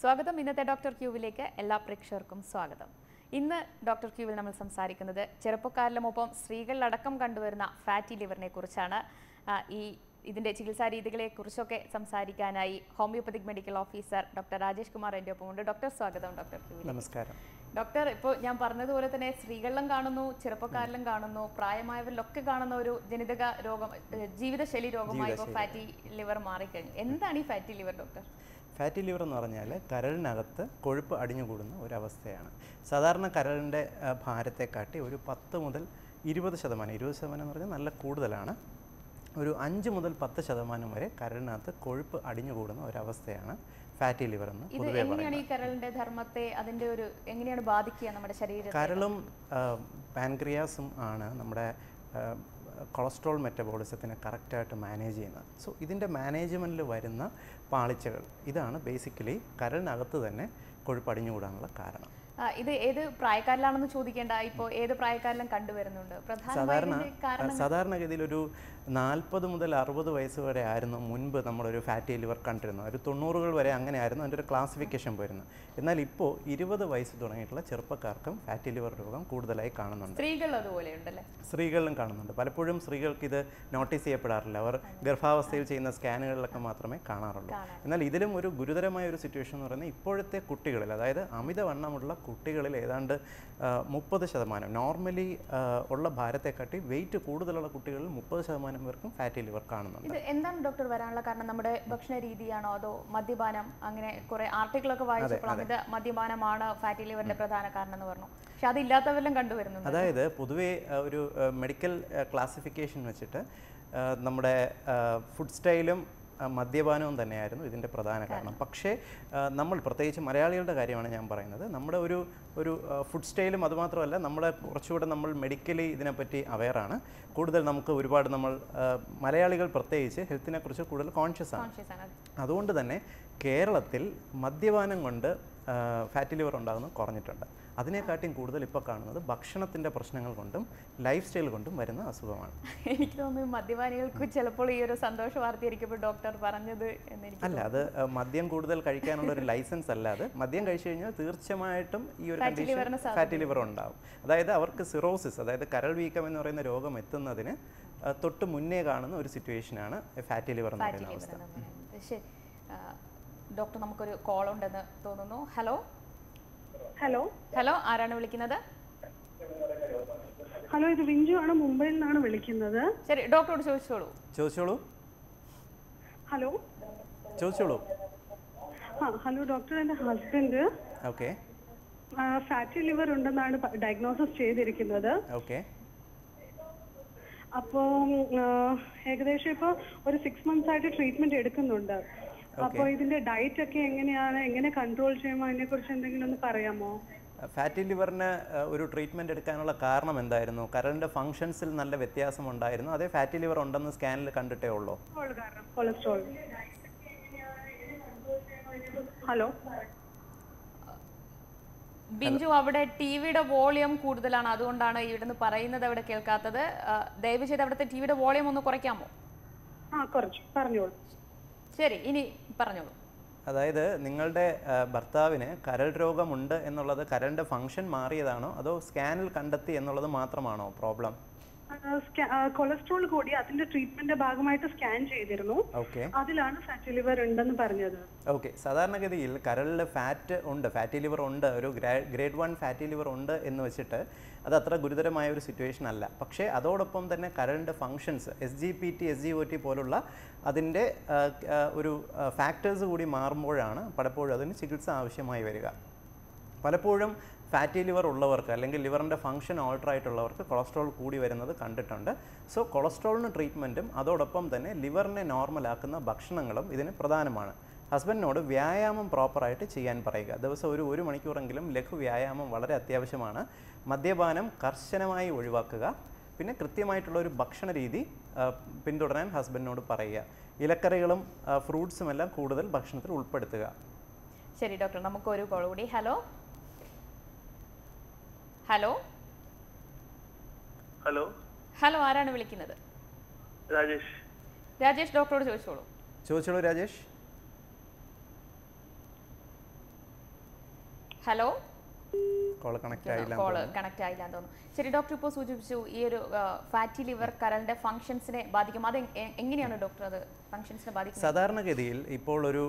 സ്വാഗതം. ഇന്നത്തെ ഡോക്ടർ ക്യൂവിലേക്ക് എല്ലാ പ്രേക്ഷകർക്കും സ്വാഗതം. ഇന്ന് ഡോക്ടർ ക്യൂവിൽ നമ്മൾ സംസാരിക്കുന്നത് ചെറുപ്പക്കാരിലും ഒപ്പം സ്ത്രീകളിലടക്കം കണ്ടുവരുന്ന ഫാറ്റി ലിവറിനെ കുറിച്ചാണ്. ഈ ഇതിന്റെ ചികിത്സാ രീതികളെ കുറിച്ചൊക്കെ സംസാരിക്കാനായി homeopathic medical officer doctor Rajesh Kumar എന്റെ ഒപ്പമുണ്ട് ഡോക്ടർ സ്വാഗതം ഡോക്ടർ ക്യൂവിൽ നമസ്കാരം. ഡോക്ടർ ഇപ്പോൾ ഞാൻ പറഞ്ഞതുപോലെ തന്നെ സ്ത്രീകളിലും കാണുന്നു ചെറുപ്പക്കാരിലും കാണുന്നു പ്രായമായവരിലൊക്കെ കാണുന്ന ഒരു ജനിതക രോഗം ജീവിതശൈലി രോഗമായി ഇപ്പോൾ ഫാറ്റി ലിവർ മാറിക്കഴിഞ്ഞു. എന്താണ് ഈ fatty liver doctor? Fatty liver എന്ന് പറഞ്ഞാൽ കരളിനകത്ത് കൊഴുപ്പ് അടിഞ്ഞുകൂടുന്ന ഒരവസ്ഥയാണ്. സാധാരണ കരളിന്റെ ഭാരത്തെക്കാട്ടി ഒരു പത്ത് മുതൽ ഇരുപത് ശതമാനം ഇരുപത് ശതമാനം എന്ന് പറഞ്ഞാൽ നല്ല കൂടുതലാണ്. ഒരു അഞ്ച് മുതൽ പത്ത് ശതമാനം വരെ കരളിനകത്ത് കൊഴുപ്പ് അടിഞ്ഞുകൂടുന്ന ഒരവസ്ഥയാണ് ഫാറ്റി ലിവർ എന്ന് പൊതുവെ കരളിന്റെ ധർമ്മത്തെ അതിന്റെ ഒരു എങ്ങനെയാണ് ബാധിക്കുക നമ്മുടെ ശരീരത്തെ? കരളും പാൻക്രിയാസും ആണ് നമ്മുടെ കൊളസ്ട്രോൾ മെറ്റബോളിസത്തിനെ കറക്റ്റായിട്ട് മാനേജ് ചെയ്യുന്നത് സോ ഇതിന്റെ മാനേജ്മെന്റിൽ വരുന്ന പാളിച്ചകൾ ഇതാണ് ബേസിക്കലി കരളിനകത്ത് തന്നെ കൊഴുപ്പ് അടിഞ്ഞുകൂടാനുള്ള കാരണം. ഇത് ഏത് പ്രായക്കാരിലാണെന്ന് ചോദിക്കേണ്ട. ഇപ്പോൾ ഏത് പ്രായക്കാരിലും കണ്ടുവരുന്നുണ്ട്. സാധാരണ സാധാരണഗതിയിൽ ഒരു നാൽപ്പത് മുതൽ അറുപത് വയസ്സ് വരെ ആയിരുന്നു മുൻപ് നമ്മളൊരു ഫാറ്റി ലിവർ കണ്ടിരുന്നത്. ഒരു തൊണ്ണൂറുകൾ വരെ അങ്ങനെ ആയിരുന്നു അതിന്റെ ഒരു ക്ലാസിഫിക്കേഷൻ പോയിരുന്നു എന്നാൽ ഇപ്പോൾ ഇരുപത് വയസ്സ് തുടങ്ങിയിട്ടുള്ള ചെറുപ്പക്കാർക്കും ഫാറ്റി ലിവർ രോഗം കൂടുതലായി കാണുന്നുണ്ട്. സ്ത്രീകൾ അതുപോലെ ഉണ്ടല്ലേ? സ്ത്രീകളിലും കാണുന്നുണ്ട്. പലപ്പോഴും സ്ത്രീകൾക്ക് ഇത് നോട്ടീസ് ചെയ്യപ്പെടാറില്ല. അവർ ഗർഭാവസ്ഥയിൽ ചെയ്യുന്ന സ്കാനുകളിലൊക്കെ മാത്രമേ കാണാറുള്ളൂ. എന്നാൽ ഇതിലും ഒരു ഗുരുതരമായ ഒരു സിറ്റുവേഷൻ എന്ന് പറയുന്നത് ഇപ്പോഴത്തെ കുട്ടികളിൽ അതായത് അമിതവണ്ണമുള്ള കുട്ടികളിൽ ഏതാണ്ട് മുപ്പത് ശതമാനം നോർമലി ഉള്ള ഭാരത്തെക്കാട്ടി വെയിറ്റ് കൂടുതലുള്ള കുട്ടികളിൽ മുപ്പത് ശതമാനം പേർക്കും ഫാറ്റി ലിവർ കാണുന്നുണ്ട്. ഇത് എന്താണ് ഡോക്ടർ വരാനുള്ള കാരണം? നമ്മുടെ ഭക്ഷണ രീതിയാണോ അതോ മദ്യപാനം? അങ്ങനെ കുറെ ആർട്ടിക്കിളൊക്കെ വായിച്ചപ്പോൾ അമിത മദ്യപാനമാണ് ഫാറ്റി ലിവറിന്റെ പ്രധാന കാരണം എന്ന് പറഞ്ഞു. പക്ഷെ അതില്ലാത്തവരെല്ലാം കണ്ടുവരുന്നു അതായത് പൊതുവേ ഒരു മെഡിക്കൽ ക്ലാസിഫിക്കേഷൻ വെച്ചിട്ട് നമ്മുടെ ഫുഡ് സ്റ്റൈലും മദ്യപാനവും തന്നെയായിരുന്നു ഇതിന്റെ പ്രധാന കാരണം. പക്ഷേ നമ്മൾ പ്രത്യേകിച്ച് മലയാളികളുടെ കാര്യമാണ് ഞാൻ പറയുന്നത്. നമ്മുടെ ഒരു ഒരു ഫുഡ് സ്റ്റൈലും അതുമാത്രമല്ല നമ്മുടെ കുറച്ചുകൂടെ നമ്മൾ മെഡിക്കലി ഇതിനെപ്പറ്റി അവെയറാണ് കൂടുതൽ നമുക്ക് ഒരുപാട് നമ്മൾ മലയാളികൾ പ്രത്യേകിച്ച് ഹെൽത്തിനെക്കുറിച്ച് കൂടുതൽ കോൺഷ്യസ് ആണ്. അതുകൊണ്ട് തന്നെ കേരളത്തിൽ മദ്യപാനം കൊണ്ട് ഫാറ്റി ലിവർ ഉണ്ടാകുന്നത് കുറഞ്ഞിട്ടുണ്ട്. അതിനെക്കാട്ടിയും കൂടുതൽ ഇപ്പോൾ കാണുന്നത് ഭക്ഷണത്തിന്റെ പ്രശ്നങ്ങൾ കൊണ്ടും ലൈഫ് സ്റ്റൈൽ കൊണ്ടും വരുന്ന അസുഖമാണ്. എനിക്ക് തോന്നുന്നു മദ്യപാനികൾക്ക് ചിലപ്പോൾ ഈ ഒരു സന്തോഷ വാർത്തയായിരിക്കും ഡോക്ടർ പറഞ്ഞത് എന്ന് അല്ല അത് മദ്യം കൂടുതൽ കഴിക്കാനുള്ള ഒരു ലൈസൻസ് അല്ല അത്. മദ്യം കഴിച്ചു കഴിഞ്ഞാൽ തീർച്ചയായിട്ടും ഈ ഒരു ഫാറ്റ് ഫാറ്റി ലിവർ ഉണ്ടാവും. അതായത് അവർക്ക് സിറോസിസ് അതായത് കരൾ വീക്കം എന്ന് പറയുന്ന രോഗം എത്തുന്നതിന് തൊട്ട് മുന്നേ കാണുന്ന ഒരു സിറ്റുവേഷനാണ് ഫാറ്റ് ലിവർ എന്ന് പറയുന്ന അവസ്ഥ. ശരി ഡോക്ടർ നമുക്കൊരു കോൾ ഉണ്ടെന്ന് തോന്നുന്നു. ഹലോ ഹലോ ഹലോ ആരാണ് വിളിക്കുന്നത്? ഹലോ ഇത് വിഞ്ചു ആണ്. മുംബൈയിൽ നിന്നാണ് വിളിക്കുന്നത്. ശരി ഡോക്ടറോട് ചോദിച്ചോളൂ. ചോദിച്ചോളൂ. ഹലോ ചോദിച്ചോളൂ. ആ ഹലോ ഡോക്ടർ എന്റെ ഹസ്ബൻഡ് ഓക്കെ ഫാറ്റി ലിവർ ഉണ്ടെന്നാണ് ഡയഗ്നോസിസ് ചെയ്തിരിക്കുന്നത്. ഓക്കെ അപ്പോ ഏകദേശം ഇപ്പോൾ ഒരു സിക്സ് മന്ത്സ് ആയിട്ട് ട്രീറ്റ്മെന്റ് എടുക്കുന്നുണ്ട്. അപ്പോൾ ഇതിന്റെ ഡയറ്റ് ഒക്കെ എങ്ങനെയാണ്? എങ്ങനെ കൺട്രോൾ ചെയ്യുമോ അതിനെ കുറിച്ച് എന്തെങ്കിലും ഒന്ന് പറയാമോ? ഫാറ്റി ലിവറിന് ഒരു ട്രീറ്റ്മെന്റ് എടുക്കാനുള്ള കാരണം എന്തായിരുന്നു? കരളിന്റെ ഫങ്ഷൻസിൽ നല്ല വ്യത്യാസം ഉണ്ടായിരുന്നു? അതേ ഫാറ്റി ലിവർ ഉണ്ടെന്ന് സ്കാനിൽ കണ്ടിട്ടേ ഉള്ളൂ. കൊളസ്ട്രോൾ കാരണം. കൊളസ്ട്രോൾ ഹലോ ബിഞ്ചു അവിടെ ടി വിയുടെ വോളിയം കൂടുതലാണ്. അതുകൊണ്ടാണ് ഇവിടുന്ന് പറയുന്നത് അവിടെ കേൾക്കാത്തത്. ആ, ദയവ് ചെയ്ത് അവിടുത്തെ ടി വിയുടെ വോളിയം ഒന്ന് കുറയ്ക്കാമോ? ആ കുറച്ചു. പറഞ്ഞോളൂ. ശരി ഇനി പറഞ്ഞോളൂ. അതായത് നിങ്ങളുടെ ഭർത്താവിന് കരൾ രോഗമുണ്ട് എന്നുള്ളത് കരളിന്റെ ഫങ്ഷൻ മാറിയതാണോ? അതോ സ്കാനിൽ കണ്ടെത്തി എന്നുള്ളത് മാത്രമാണോ പ്രോബ്ലം കൊളസ്ട്രോൾ കൂടി അതിന്റെ ട്രീറ്റ്മെന്റ് ഭാഗമായിട്ട് സ്കാൻ ചെയ്തിരുന്നു. അതിലാണ് ഫാറ്റി ലിവർ ഉണ്ടെന്ന് പറഞ്ഞത്. ഓക്കെ സാധാരണഗതിയിൽ കരളിൽ ഫാറ്റ് ഉണ്ട് ഫാറ്റി ലിവർ ഉണ്ട് ഒരു ഗ്രേഡ് വൺ ഫാറ്റി ലിവർ ഉണ്ട് എന്ന് വെച്ചിട്ട് അത് അത്ര ഗുരുതരമായ ഒരു സിറ്റുവേഷൻ അല്ല. പക്ഷേ അതോടൊപ്പം തന്നെ കരളിന്റെ functions S G P T S G O T പോലുള്ള അതിന്റെ ഒരു ഫാക്ടേഴ്സ് കൂടി മാറുമ്പോഴാണ് പലപ്പോഴും അതിന് ചികിത്സ ആവശ്യമായി വരിക. പലപ്പോഴും ഫാറ്റി ലിവർ ഉള്ളവർക്ക് അല്ലെങ്കിൽ ലിവറിന്റെ ഫംഗ്ഷൻ ഓൾട്ടർ ആയിട്ടുള്ളവർക്ക് കൊളസ്ട്രോൾ കൂടി വരുന്നത് കണ്ടിട്ടുണ്ട്. സോ കൊളസ്ട്രോളിന് ട്രീറ്റ്മെന്റും അതോടൊപ്പം തന്നെ ലിവറിനെ നോർമലാക്കുന്ന ഭക്ഷണങ്ങളും ഇതിന് പ്രധാനമാണ്. ഹസ്ബൻഡിനോട് വ്യായാമം പ്രോപ്പറായിട്ട് ചെയ്യാൻ പറയുക. ദിവസം ഒരു ഒരു മണിക്കൂറെങ്കിലും ലഘു വ്യായാമം വളരെ അത്യാവശ്യമാണ്. മദ്യപാനം കർശനമായി ഒഴിവാക്കുക. പിന്നെ കൃത്യമായിട്ടുള്ള ഒരു ഭക്ഷണ രീതി പിന്തുടരാൻ ഹസ്ബൻഡിനോട് പറയുക. ഇലക്കറികളും ഫ്രൂട്ട്സും എല്ലാം കൂടുതൽ ഭക്ഷണത്തിൽ ഉൾപ്പെടുത്തുക. ശരി ഡോക്ടർ നമുക്ക് ഒരു കോൾ കൂടി. Hello hello? ഹലോ? ഹലോ ആരാണ് വിളിക്കുന്നത്? രാജേഷ്. രാജേഷ് ഡോക്ടറോട് ചോദിച്ചോളൂ. ചോദിച്ചോളൂ രാജേഷ്. ഹലോ? കോൾ കണക്ട് ആയില്ല കോൾ കണക്ട് ആയില്ല എന്ന് തോന്നുന്നു. ശരി ഡോക്ടർ ഇപ്പോൾ സൂചിപ്പിച്ചു ഈ ഒരു ഫാറ്റി ലിവർ കരളിന്റെ ഫംഗ്ഷൻസിനെ ബാധിക്കും. അത് എങ്ങനെയാണ് ഡോക്ടർ അത് ഫംഗ്ഷൻസിനെ ബാധിക്കും സാധാരണഗതിയിൽ ഇപ്പോൾ ഒരു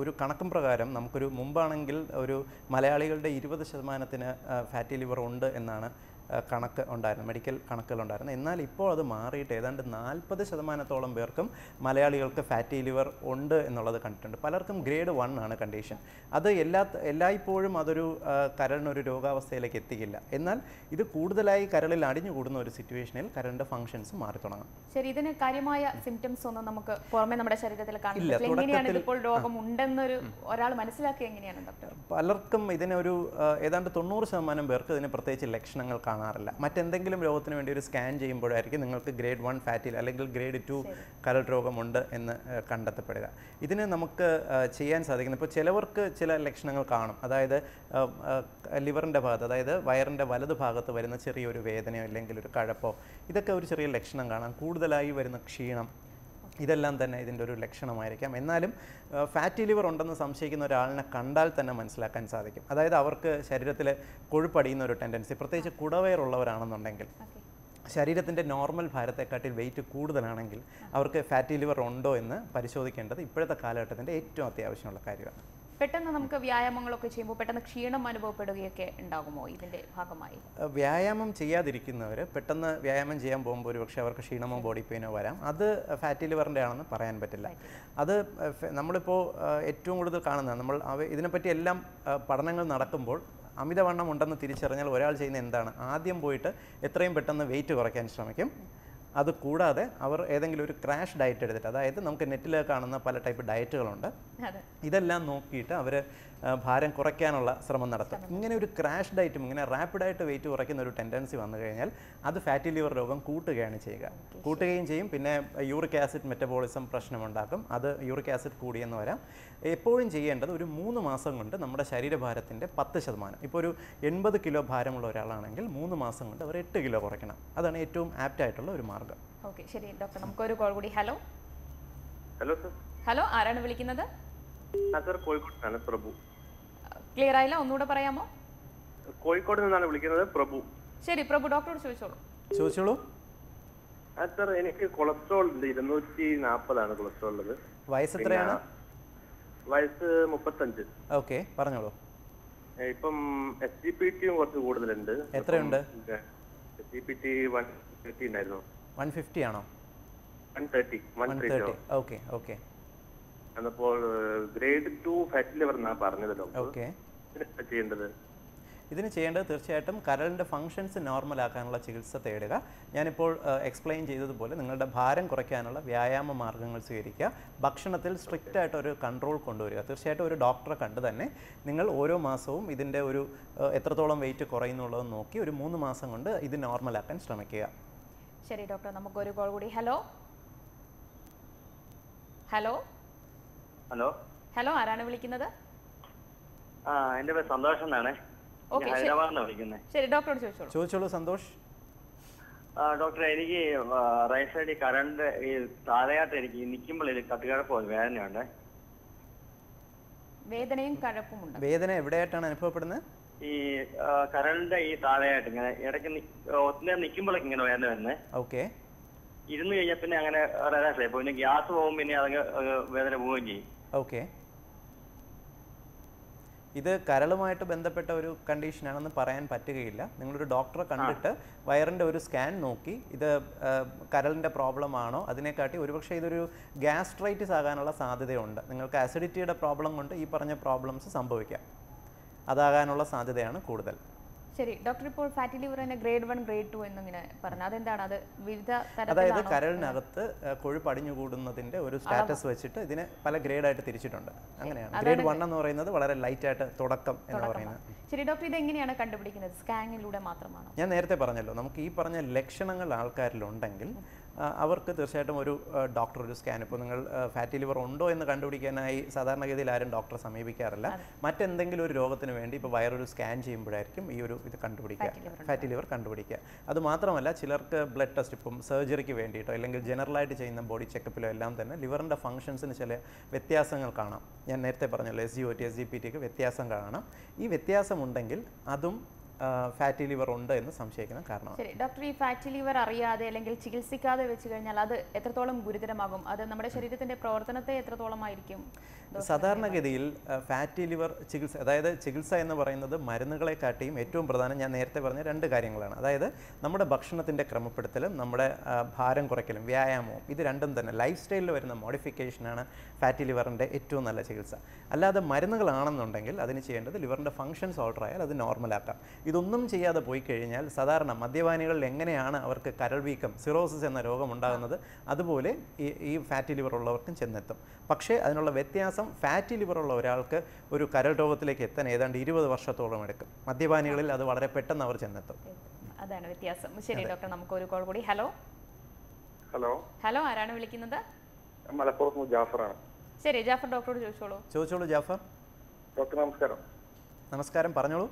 ഒരു കണക്കും പ്രകാരം നമുക്കൊരു മുമ്പാണെങ്കിൽ ഒരു മലയാളികളുടെ ഇരുപത് ശതമാനത്തിന് ഫാറ്റി ലിവർ ഉണ്ട് എന്നാണ് കണക്ക് ഉണ്ടായിരുന്നു മെഡിക്കൽ കണക്കുകൾ ഉണ്ടായിരുന്നു എന്നാൽ ഇപ്പോൾ അത് മാറിയിട്ട് ഏതാണ്ട് നാൽപ്പത് ശതമാനത്തോളം പേർക്കും മലയാളികൾക്ക് ഫാറ്റി ലിവർ ഉണ്ട് എന്നുള്ളത് കണ്ടിട്ടുണ്ട്. പലർക്കും ഗ്രേഡ് വൺ ആണ് കണ്ടീഷൻ അത് എല്ലാ എല്ലായ്പ്പോഴും അതൊരു കരളിനൊരു രോഗാവസ്ഥയിലേക്ക് എത്തിക്കില്ല. എന്നാൽ ഇത് കൂടുതലായി കരളിൽ അടിഞ്ഞു കൂടുന്ന ഒരു സിറ്റുവേഷനിൽ കരളിന്റെ ഫങ്ഷൻസ് മാറി തുടങ്ങും ശരി ഇതിന് കാര്യമായ സിംറ്റംസ് ഒന്നും നമുക്ക് പുറമെ നമ്മുടെ ശരീരത്തിൽ എങ്ങനെയാണ് ഇതിപ്പോൾ രോഗം ഉണ്ടെന്നൊരു ഒരാൾ മനസ്സിലാക്കുക എങ്ങനെയാണ് ഡോക്ടർ പലർക്കും ഇതിനൊരു ഏതാണ്ട് തൊണ്ണൂറ് ശതമാനം പേർക്ക് ഇതിന് പ്രത്യേകിച്ച് ലക്ഷണങ്ങൾ കാണാറില്ല. മറ്റെന്തെങ്കിലും രോഗത്തിന് വേണ്ടി ഒരു സ്കാൻ ചെയ്യുമ്പോഴായിരിക്കും നിങ്ങൾക്ക് ഗ്രേഡ് വൺ ഫാറ്റിൽ അല്ലെങ്കിൽ ഗ്രേഡ് ടു കരൾ രോഗമുണ്ട് എന്ന് കണ്ടെത്തപ്പെടുക. ഇതിന് നമുക്ക് ചെയ്യാൻ സാധിക്കുന്നത് ഇപ്പോൾ ചിലവർക്ക് ചില ലക്ഷണങ്ങൾ കാണും. അതായത് ലിവറിന്റെ ഭാഗത്ത് അതായത് വയറിന്റെ വലത് ഭാഗത്ത് വരുന്ന ചെറിയൊരു വേദനയോ അല്ലെങ്കിൽ ഒരു കഴപ്പോ ഇതൊക്കെ ഒരു ചെറിയ ലക്ഷണം കാണാം. കൂടുതലായി വരുന്ന ക്ഷീണം ഇതെല്ലാം തന്നെ ഇതിന്റെ ഒരു ലക്ഷണമായിരിക്കാം. എന്നാലും ഫാറ്റി ലിവർ ഉണ്ടെന്ന് സംശയിക്കുന്ന ഒരാളിനെ കണ്ടാൽ തന്നെ മനസ്സിലാക്കാൻ സാധിക്കും. അതായത് അവർക്ക് ശരീരത്തിൽ കൊഴുപ്പടിയുന്ന ഒരു ടെൻഡൻസി പ്രത്യേകിച്ച് കുടവയറുള്ളവരാണെന്നുണ്ടെങ്കിൽ ശരീരത്തിന്റെ നോർമൽ ഭാരത്തെക്കാട്ടിൽ വെയിറ്റ് കൂടുതലാണെങ്കിൽ അവർക്ക് ഫാറ്റി ലിവർ ഉണ്ടോ എന്ന് പരിശോധിക്കേണ്ടത് ഇപ്പോഴത്തെ കാലഘട്ടത്തിന്റെ ഏറ്റവും അത്യാവശ്യമുള്ള കാര്യമാണ്. പെട്ടെന്ന് നമുക്ക് വ്യായാമങ്ങളൊക്കെ ചെയ്യുമ്പോൾ പെട്ടെന്ന് ക്ഷീണം അനുഭവപ്പെടുകയൊക്കെ ഉണ്ടാകുമോ ഇതിന്റെ ഭാഗമായി? വ്യായാമം ചെയ്യാതിരിക്കുന്നവർ പെട്ടെന്ന് വ്യായാമം ചെയ്യാൻ പോകുമ്പോൾ ഒരു പക്ഷേ അവർക്ക് ക്ഷീണമോ ബോഡി പെയിനോ വരാം. അത് ഫാറ്റി ലിവറിന്റെ ആണെന്ന് പറയാൻ പറ്റില്ല. അത് നമ്മളിപ്പോൾ ഏറ്റവും കൂടുതൽ കാണുന്നത് നമ്മൾ അവ ഇതിനെപ്പറ്റി എല്ലാം പഠനങ്ങൾ നടക്കുമ്പോൾ അമിതവണ്ണം ഉണ്ടെന്ന് തിരിച്ചറിഞ്ഞാൽ ഒരാൾ ചെയ്യുന്ന എന്താണ്? ആദ്യം പോയിട്ട് എത്രയും പെട്ടെന്ന് വെയിറ്റ് കുറയ്ക്കാൻ ശ്രമിക്കും. അത് കൂടാതെ അവർ ഏതെങ്കിലും ഒരു ക്രാഷ് ഡയറ്റ് എടുത്തിട്ട് അതായത് നമുക്ക് നെറ്റിൽ കാണുന്ന പല ടൈപ്പ് ഡയറ്റുകളുണ്ട്. ഇതെല്ലാം നോക്കിയിട്ട് അവർ ഭാരം കുറയ്ക്കാനുള്ള ശ്രമം നടത്തും. ഇങ്ങനെ ഒരു ക്രാഷ് ഡയറ്റും ഇങ്ങനെ റാപ്പിഡായിട്ട് വെയിറ്റ് കുറയ്ക്കുന്ന ഒരു ടെൻഡൻസി വന്നു കഴിഞ്ഞാൽ അത് ഫാറ്റി ലിവർ രോഗം കൂട്ടുകയാണ് ചെയ്യുക. കൂട്ടുകയും ചെയ്യും പിന്നെ യൂറിക് ആസിഡ് മെറ്റബോളിസം പ്രശ്നമുണ്ടാക്കും. അത് യൂറിക് ആസിഡ് കൂടിയെന്ന് വരാം. എപ്പോഴും ചെയ്യേണ്ടത് ഒരു മൂന്ന് മാസം കൊണ്ട് നമ്മുടെ ശരീരഭാരത്തിന്റെ പത്ത് ശതമാനം. ഇപ്പോൾ ഒരു എൺപത് കിലോ ഭാരമുള്ള ഒരാളാണെങ്കിൽ മൂന്ന് മാസം കൊണ്ട് അവർ എട്ട് കിലോ കുറയ്ക്കണം. അതാണ് ഏറ്റവും ആപ്റ്റ് ആയിട്ടുള്ള ഒരു മാർഗം. ഓക്കെ ശരി. ഡോക്ടർ നമുക്കൊരു കോൾ കൂടി. ഹലോ. Hello sir. ഹലോ ആരാണ് വിളിക്കുന്നത്? ആ സർ കോഴിക്കോട് പ്രഭു. ക്ലിയർ ആയില്ല? ഒന്നുകൂടെ പറയാമോ? കോഴിക്കോട് നിന്നാണ് വിളിക്കുന്നത് പ്രഭു. ശരി പ്രഭു ഡോക്ടറോട് ചോദിച്ചോളൂ. ചോദിച്ചോളൂ. സർ എനിക്ക് കൊളസ്ട്രോൾ ഉണ്ട്. ഇരുന്നൂറ്റി നാൽപ്പതാണ് കൊളസ്ട്രോൾ ഉള്ളത്. വയസ്സ് എത്രയാണ്? വയസ്സ് മുപ്പത്തഞ്ച്. ഓക്കെ പറഞ്ഞോളൂ. ഇപ്പം എസ് ജി പി ടിയും കുറച്ച് കൂടുതലുണ്ട്. എത്രയുണ്ട്? S G P T one fifty ഉണ്ടായിരുന്നു. വൺ ഫിഫ്റ്റി ആണോ? One thirty one one thirty. Okay okay. എന്നപ്പോൾ grade two fat liver എന്നാ പറഞ്ഞത് ഡോക്ടർ ചെയ്യേണ്ടത്? ഇതിന് ചെയ്യേണ്ടത് തീർച്ചയായിട്ടും കരളിന്റെ ഫങ്ഷൻസ് നോർമലാക്കാനുള്ള ചികിത്സ തേടുക. ഞാനിപ്പോൾ എക്സ്പ്ലെയിൻ ചെയ്തതുപോലെ നിങ്ങളുടെ ഭാരം കുറയ്ക്കാനുള്ള വ്യായാമ മാർഗങ്ങൾ സ്വീകരിക്കുക. ഭക്ഷണത്തിൽ സ്ട്രിക്റ്റ് ആയിട്ട് ഒരു കൺട്രോൾ കൊണ്ടുവരിക. തീർച്ചയായിട്ടും ഒരു ഡോക്ടറെ കണ്ട് തന്നെ നിങ്ങൾ ഓരോ മാസവും ഇതിന്റെ ഒരു എത്രത്തോളം വെയിറ്റ് കുറയുന്നുള്ളത് നോക്കി ഒരു മൂന്ന് മാസം കൊണ്ട് ഇത് നോർമലാക്കാൻ ശ്രമിക്കുക. ശരി ഡോക്ടർ നമുക്കൊരു കോൾ കൂടി. Hello hello hello. ഹലോ ആരാണ് വിളിക്കുന്നത്? ആ എന്റെ പേര് സന്തോഷ് എന്നാണ്. ഓക്കേ, ശരി. വിളിക്കുന്നത് ശരി ഡോക്ടറോട് ചോദിച്ചോളൂ. ചോദിച്ചോളൂ സന്തോഷ്. ഡോക്ടറെ എനിക്ക് റൈറ്റ് സൈഡിൽ കറണ്ട് ഈ താഴെയായിട്ട് എനിക്ക് നിൽക്കുമ്പോൾ ഇത് കട്ടുകഴപ്പ് വേദനയുണ്ട്. വേദനയും കഴപ്പുമുണ്ട് വേദന എവിടെയായിട്ടാണ് അനുഭവപ്പെടുന്നത്? ഈ കരളിന്റെ ഈ താഴെയായിട്ട് ഇങ്ങനെ ഇടയ്ക്ക് നി- ഒത്തിരി നിൽക്കുമ്പോഴൊക്കെ ഇങ്ങനെ വേദന വരുന്നത് ഓക്കെ. ഇരുന്ന് കഴിഞ്ഞാൽ പിന്നെ അങ്ങനെ റിലാക്സ് ആയി പിന്നെ ഗ്യാസ് പോകും പിന്നെ അതങ്ങ് വേദന പോവുകയും ചെയ്യും. ഓക്കെ. ഇത് കരളുമായിട്ട് ബന്ധപ്പെട്ട ഒരു കണ്ടീഷനാണെന്ന് പറയാൻ പറ്റുകയില്ല. നിങ്ങളൊരു ഡോക്ടറെ കണ്ടിട്ട് വയറിന്റെ ഒരു സ്കാൻ നോക്കി ഇത് കരളിന്റെ പ്രോബ്ലം ആണോ? അതിനെക്കാട്ടി ഒരുപക്ഷെ ഇതൊരു ഗ്യാസ്ട്രൈറ്റിസ് ആകാനുള്ള സാധ്യതയുണ്ട്. നിങ്ങൾക്ക് ആസിഡിറ്റിയുടെ പ്രോബ്ലം കൊണ്ട് ഈ പറഞ്ഞ പ്രോബ്ലംസ് സംഭവിക്കാം. അതാകാനുള്ള സാധ്യതയാണ് കൂടുതൽ. ശരി ഡോക്ടർ ഇപ്പോൾ ഫാറ്റി ലിവർ തന്നെ ഗ്രേഡ് വൺ ഗ്രേഡ് ടു എന്നിങ്ങനെ പറഞ്ഞു. അതെന്താണ്? അത് വിവിധ അതായത് കരളിനകത്ത് കൊഴുപ്പ് അടിഞ്ഞു കൂടുന്നതിന്റെ ഒരു സ്റ്റാറ്റസ് വെച്ചിട്ട് ഇതിനെ പല ഗ്രേഡ് ആയിട്ട് തിരിച്ചിട്ടുണ്ട്. അങ്ങനെയാണ്. ഗ്രേഡ് വൺ എന്ന് പറയുന്നത് വളരെ ലൈറ്റ് ആയിട്ട് തുടക്കം എന്ന് പറയുന്നത്. ശരി ഡോക്ടർ ഇത് എങ്ങനെയാണ് കണ്ടുപിടിക്കുന്നത് സ്കാനിലൂടെ മാത്രമാണ്? ഞാൻ നേരത്തെ പറഞ്ഞല്ലോ നമുക്ക് ഈ പറഞ്ഞ ലക്ഷണങ്ങൾ ആൾക്കാരിലുണ്ടെങ്കിൽ അവർക്ക് തീർച്ചയായിട്ടും ഒരു ഡോക്ടർ ഒരു സ്കാൻ ഇപ്പോൾ നിങ്ങൾ ഫാറ്റി ലിവർ ഉണ്ടോ എന്ന് കണ്ടുപിടിക്കാനായി സാധാരണഗതിയിൽ ആരും ഡോക്ടറെ സമീപിക്കാറില്ല. മറ്റെന്തെങ്കിലും ഒരു രോഗത്തിന് വേണ്ടി ഇപ്പോൾ വയറൊരു സ്കാൻ ചെയ്യുമ്പോഴായിരിക്കും ഈ ഒരു ഇത് കണ്ടുപിടിക്കുക. ഫാറ്റി ലിവർ കണ്ടുപിടിക്കുക. അതുമാത്രമല്ല ചിലർക്ക് ബ്ലഡ് ടെസ്റ്റ് ഇപ്പം സർജറിക്ക് വേണ്ടിയിട്ടോ അല്ലെങ്കിൽ ജനറലായിട്ട് ചെയ്യുന്ന ബോഡി ചെക്കപ്പിലോ എല്ലാം തന്നെ ലിവറിന്റെ ഫംഗ്ഷൻസിന് ചില വ്യത്യാസങ്ങൾ കാണാം. ഞാൻ നേരത്തെ പറഞ്ഞല്ലോ S G O T S G P tick വ്യത്യാസം കാണാം ഈ വ്യത്യാസമുണ്ടെങ്കിൽ അതും ഫാറ്റി ലിവർ ഉണ്ട് എന്ന് സംശയിക്കുന്ന കാരണം ശരി ഡോക്ടർ ഈ ഫാറ്റി ലിവർ അറിയാതെ അല്ലെങ്കിൽ ചികിത്സിക്കാതെ വെച്ച് കഴിഞ്ഞാൽ അത് എത്രത്തോളം ഗുരുതരമാകും? അത് നമ്മുടെ ശരീരത്തിന്റെ പ്രവർത്തനത്തെ എത്രത്തോളം ആയിരിക്കും സാധാരണഗതിയിൽ ഫാറ്റി ലിവർ ചികിത്സ അതായത് ചികിത്സ എന്ന് പറയുന്നത് മരുന്നുകളെക്കാട്ടിയും ഏറ്റവും പ്രധാനം ഞാൻ നേരത്തെ പറഞ്ഞ രണ്ട് കാര്യങ്ങളാണ്. അതായത് നമ്മുടെ ഭക്ഷണത്തിന്റെ ക്രമപ്പെടുത്തലും നമ്മുടെ ഭാരം കുറയ്ക്കലും വ്യായാമവും ഇത് രണ്ടും തന്നെ ലൈഫ് സ്റ്റൈലിൽ വരുന്ന മോഡിഫിക്കേഷനാണ് ഫാറ്റി ലിവറിന്റെ ഏറ്റവും നല്ല ചികിത്സ. അല്ലാതെ മരുന്നുകളാണെന്നുണ്ടെങ്കിൽ അതിന് ചെയ്യേണ്ടത് ലിവറിന്റെ ഫങ്ഷൻസ് ഓൾട്ടർ ആയാൽ അത് നോർമലാക്കാം ഇതൊന്നും ചെയ്യാതെ പോയി കഴിഞ്ഞാൽ സാധാരണ മദ്യപാനികളിൽ എങ്ങനെയാണ് അവർക്ക് കരൾ വീക്കം സിറോസിസ് എന്ന രോഗം ഉണ്ടാകുന്നത് അതുപോലെ ഈ ഈ ഫാറ്റി ലിവർ ഉള്ളവർക്കും ചെന്നെത്തും. പക്ഷേ അതിനുള്ള വ്യത്യാസം ഫാറ്റി ലിവർ ഉള്ള ഒരാൾക്ക് ഒരു കരൾ രോഗത്തിലേക്ക് എത്താൻ ഏതാണ്ട് ഇരുപത് വർഷത്തോളം എടുക്കും. മദ്യപാനികളിൽ അത് വളരെ പെട്ടെന്ന് അവർ ചെന്നെത്തും. അതാണ് വ്യത്യാസം. ശരി ഡോക്ടർ നമുക്ക് ഒരു കോൾ കൂടി. ഹലോ? ഹലോ? ഹലോ ആരാണ് വിളിക്കുന്നത്? മലപ്പുറത്ത് നിന്ന് ജാഫറാണ്. ശരി ജാഫർ ഡോക്ടറോട് ചോദിച്ചോളൂ. ചോദിച്ചോളൂ ജാഫർ. ഡോക്ടർ നമസ്കാരം. നമസ്കാരം പറഞ്ഞോളൂ.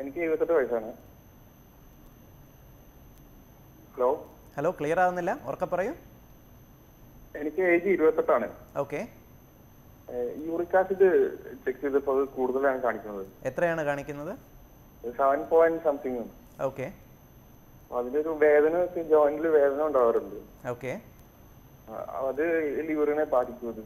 എനിക്ക് എഴുപത്തെട്ട് വയസ്സാണ്. ഹലോ? ഹലോ ക്ലിയർ ആകുന്നില്ല ഉറക്കെ പറയൂ. എനിക്ക് ഏജ് ഇരുപത്തെട്ടാണ്. ഓക്കെ. യൂറിക് ആസിഡ് ചെക്ക് ചെയ്തപ്പോൾ അത് കൂടുതലാണ് കാണിക്കുന്നത്. എത്രയാണ് കാണിക്കുന്നത്? Seven point something okay. അതിലൊരു വേദന ജോയിന്റിൽ വേദന ഉണ്ടാവാറുണ്ട്. ഓക്കെ. അത് ലിവറിനെ ബാധിക്കുന്നത്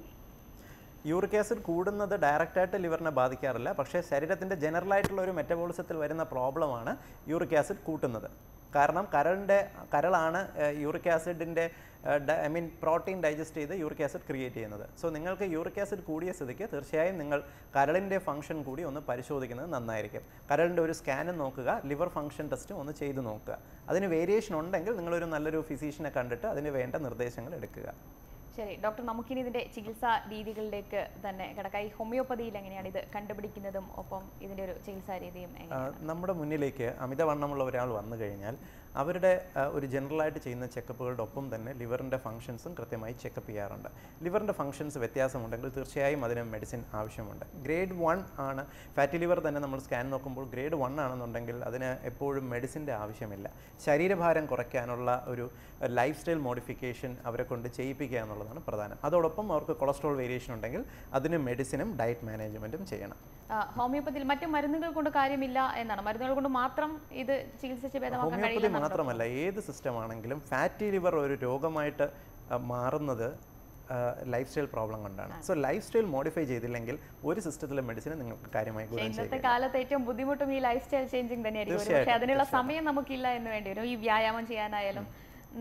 യൂറിക് ആസിഡ് കൂടുന്നത് ഡയറക്റ്റായിട്ട് ലിവറിനെ ബാധിക്കാറില്ല. പക്ഷേ ശരീരത്തിന്റെ ജനറലായിട്ടുള്ള ഒരു മെറ്റബോളിസത്തിൽ വരുന്ന പ്രോബ്ലമാണ് യൂറിക് ആസിഡ് കൂട്ടുന്നത്. കാരണം കരളിന്റെ കരളാണ് യൂറിക് ആസിഡിന്റെ ഐ മീൻ പ്രോട്ടീൻ ഡൈജസ്റ്റ് ചെയ്ത് യൂറിക് ആസിഡ് ക്രിയേറ്റ് ചെയ്യുന്നത്. സോ നിങ്ങൾക്ക് യൂറിക് ആസിഡ് കൂടിയ സ്ഥിതിക്ക് തീർച്ചയായും നിങ്ങൾ കരളിന്റെ ഫംഗ്ഷൻ കൂടി ഒന്ന് പരിശോധിക്കുന്നത് നന്നായിരിക്കും. കരളിന്റെ ഒരു സ്കാനും നോക്കുക ലിവർ ഫംഗ്ഷൻ ടെസ്റ്റും ഒന്ന് ചെയ്ത് നോക്കുക. അതിന് വേരിയേഷൻ ഉണ്ടെങ്കിൽ നിങ്ങളൊരു നല്ലൊരു ഫിസീഷ്യനെ കണ്ടിട്ട് അതിന് വേണ്ട നിർദ്ദേശങ്ങൾ എടുക്കുക. ശരി ഡോക്ടർ നമുക്കിനി ഇതിന്റെ ചികിത്സാ രീതികളിലേക്ക് തന്നെ കിടക്കാം. ഈ ഹോമിയോപ്പതിയിൽ എങ്ങനെയാണ് ഇത് കണ്ടുപിടിക്കുന്നതും ഒപ്പം ഇതിന്റെ ഒരു ചികിത്സാ രീതിയും നമ്മുടെ മുന്നിലേക്ക് അമിതവണ്ണമുള്ള ഒരാൾ വന്നു കഴിഞ്ഞാൽ അവരുടെ ഒരു ജനറലായിട്ട് ചെയ്യുന്ന ചെക്കപ്പുകളുടെ ഒപ്പം തന്നെ ലിവറിന്റെ ഫംഗ്ഷൻസും കൃത്യമായി ചെക്കപ്പ് ചെയ്യാറുണ്ട്. ലിവറിന്റെ ഫംഗ്ഷൻസ് വ്യത്യാസമുണ്ടെങ്കിൽ തീർച്ചയായും അതിന് മെഡിസിൻ ആവശ്യമുണ്ട്. ഗ്രേഡ് വൺ ആണ് ഫാറ്റി ലിവർ തന്നെ നമ്മൾ സ്കാൻ നോക്കുമ്പോൾ ഗ്രേഡ് വൺ ആണെന്നുണ്ടെങ്കിൽ അതിന് എപ്പോഴും മെഡിസിന്റെ ആവശ്യമില്ല. ശരീരഭാരം കുറയ്ക്കാനുള്ള ഒരു ലൈഫ് സ്റ്റൈൽ മോഡിഫിക്കേഷൻ അവരെ കൊണ്ട് ചെയ്യിപ്പിക്കുക എന്നുള്ളതാണ് പ്രധാനം. അതോടൊപ്പം അവർക്ക് കൊളസ്ട്രോൾ വേരിയേഷൻ ഉണ്ടെങ്കിൽ അതിന് മെഡിസിനും ഡയറ്റ് മാനേജ്മെന്റും ചെയ്യണം. ഹോമിയോപ്പതിയിൽ മറ്റു മരുന്നുകൾ കൊണ്ട് കാര്യമില്ല എന്നാണ്. മരുന്നുകൾ കൊണ്ട് മാത്രം ഇത് ചികിത്സിച്ച് ഭേദമാക്കാൻ ഹോമിയോപ്പതി മാത്രമല്ല ഏത് സിസ്റ്റം ആണെങ്കിലും ഫാറ്റി ലിവർ ഒരു രോഗമായിട്ട് മാറുന്നത് ലൈഫ് സ്റ്റൈൽ പ്രോബ്ലം കൊണ്ടാണ്. സോ ലൈഫ് സ്റ്റൈൽ മോഡിഫൈ ചെയ്തില്ലെങ്കിൽ ഒരു സിസ്റ്റത്തിലെ മെഡിസിൻ നിങ്ങൾക്ക് കാര്യമായി ഇന്നത്തെ കാലത്ത് ഏറ്റവും ബുദ്ധിമുട്ടും ഈ ലൈഫ് സ്റ്റൈൽ ചേഞ്ചിങ് തന്നെയായിരിക്കും. പക്ഷേ അതിനുള്ള സമയം നമുക്കില്ല എന്ന് വേണ്ടി വരും. ഈ വ്യായാമം ചെയ്യാനായാലും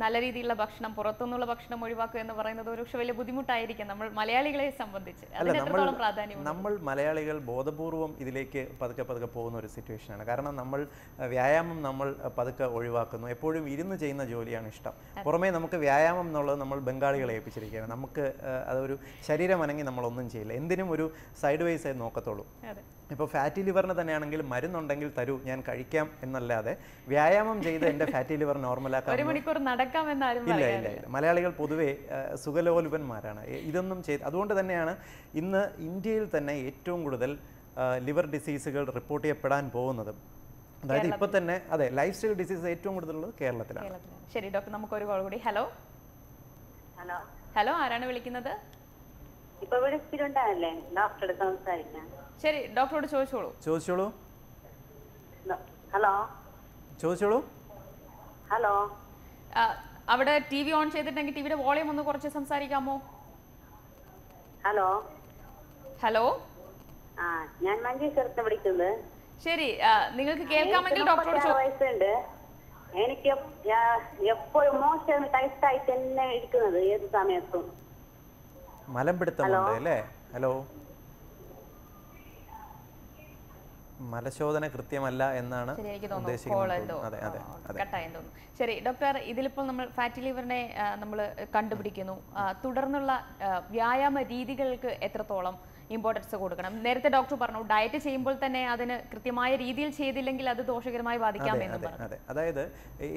നല്ല രീതിയിലുള്ള ഭക്ഷണം പുറത്തുനിന്നുള്ള ഭക്ഷണം ഒഴിവാക്കുക എന്ന് പറയുന്നത് ഒരുപക്ഷെ വലിയ ബുദ്ധിമുട്ടായിരിക്കും നമ്മൾ മലയാളികളെ സംബന്ധിച്ച്. നമ്മൾ മലയാളികൾ ബോധപൂർവം ഇതിലേക്ക് പതുക്കെ പതുക്കെ പോകുന്ന ഒരു സിറ്റുവേഷനാണ് കാരണം നമ്മൾ വ്യായാമം നമ്മൾ പതുക്കെ ഒഴിവാക്കുന്നു. എപ്പോഴും ഇരുന്ന് ചെയ്യുന്ന ജോലിയാണ് ഇഷ്ടം. പുറമേ നമുക്ക് വ്യായാമം എന്നുള്ളത് നമ്മൾ ബംഗാളികളെ ഏൽപ്പിച്ചിരിക്കുകയാണ്. നമുക്ക് അതൊരു ശരീരം അനങ്ങി നമ്മളൊന്നും ചെയ്യില്ല. എന്തിനും ഒരു സൈഡ് വൈസ് ആയി നോക്കത്തുള്ളൂ. ഇപ്പോൾ ഫാറ്റി ലിവറിന് തന്നെയാണെങ്കിൽ മരുന്നുണ്ടെങ്കിൽ തരൂ ഞാൻ കഴിക്കാം എന്നല്ലാതെ വ്യായാമം ചെയ്ത് എന്റെ ഫാറ്റി ലിവർ നോർമലാക്കാൻ ഒരു മണിക്കൂർ നടക്കാമെന്ന് ആരും ഇല്ല ഇല്ല ഇല്ല. മലയാളികൾ പൊതുവേ സുഖലോലുപന്മാരാണ്. ഇതൊന്നും ചെയ്ത് അതുകൊണ്ട് തന്നെയാണ് ഇന്ന് ഇന്ത്യയിൽ തന്നെ ഏറ്റവും കൂടുതൽ ലിവർ ഡിസീസുകൾ റിപ്പോർട്ട് ചെയ്യപ്പെടാൻ പോകുന്നത്. അതായത് ഇപ്പം തന്നെ അതെ ലൈഫ് സ്റ്റൈൽ ഡിസീസ് ഏറ്റവും കൂടുതലുള്ളത് കേരളത്തിലാണ്. ശരി ഡോക്ടർ നമുക്ക് ഒരു കോൾ കൂടി. ഹലോ? ഹലോ. ഹലോ ആരാണ് വിളിക്കുന്നത്? ഇപ്പൊ ഡോക്ടറോട് സംസാരിക്കാൻ. ശരി ഡോക്ടറോട് ചോദിച്ചോളൂ. ചോദിച്ചോളൂ. ഹലോ ചോദിച്ചോളൂ. ഹലോ. അവിടെ ടി വി ഓൺ ചെയ്തിട്ടുണ്ടെങ്കിൽ ടിവിയുടെ വോളിയം ഒന്ന് കുറച്ച് സംസാരിക്കാമോ? ഹലോ. ഹലോ. ആ ഞാൻ മഞ്ചേശ്വരത്ത് വിളിക്കുന്നത്. ശരി നിങ്ങൾക്ക് കേൾക്കാമെങ്കിൽ ഡോക്ടറോട് വയസ്സുണ്ട്. എനിക്ക് എപ്പോഴും മോശം ടൈറ്റായിട്ട് തന്നെ ഇരിക്കുന്നത് ഏത് സമയത്തും. മലമ്പിടുത്തമുണ്ട് അല്ലേ? ഹലോ. മലശോധന കൃത്യമല്ല എന്നാണ് ശരി ഉദ്ദേശിക്കുന്നത്. ഡോക്ടർ ഇതിലിപ്പോൾ നമ്മൾ ഫാറ്റി ലിവറിനെ നമ്മൾ കണ്ടുപിടിക്കുന്നു. തുടർന്നുള്ള വ്യായാമ രീതികൾക്ക് എത്രത്തോളം ഇമ്പോർട്ടൻസ് കൊടുക്കണം? നേരത്തെ ഡോക്ടർ പറഞ്ഞു ഡയറ്റ് ചെയ്യുമ്പോൾ തന്നെ അതിന് കൃത്യമായ രീതിയിൽ ചെയ്തില്ലെങ്കിൽ അത് ദോഷകരമായി ബാധിക്കാം അതെ പറഞ്ഞു. അതെ. അതായത്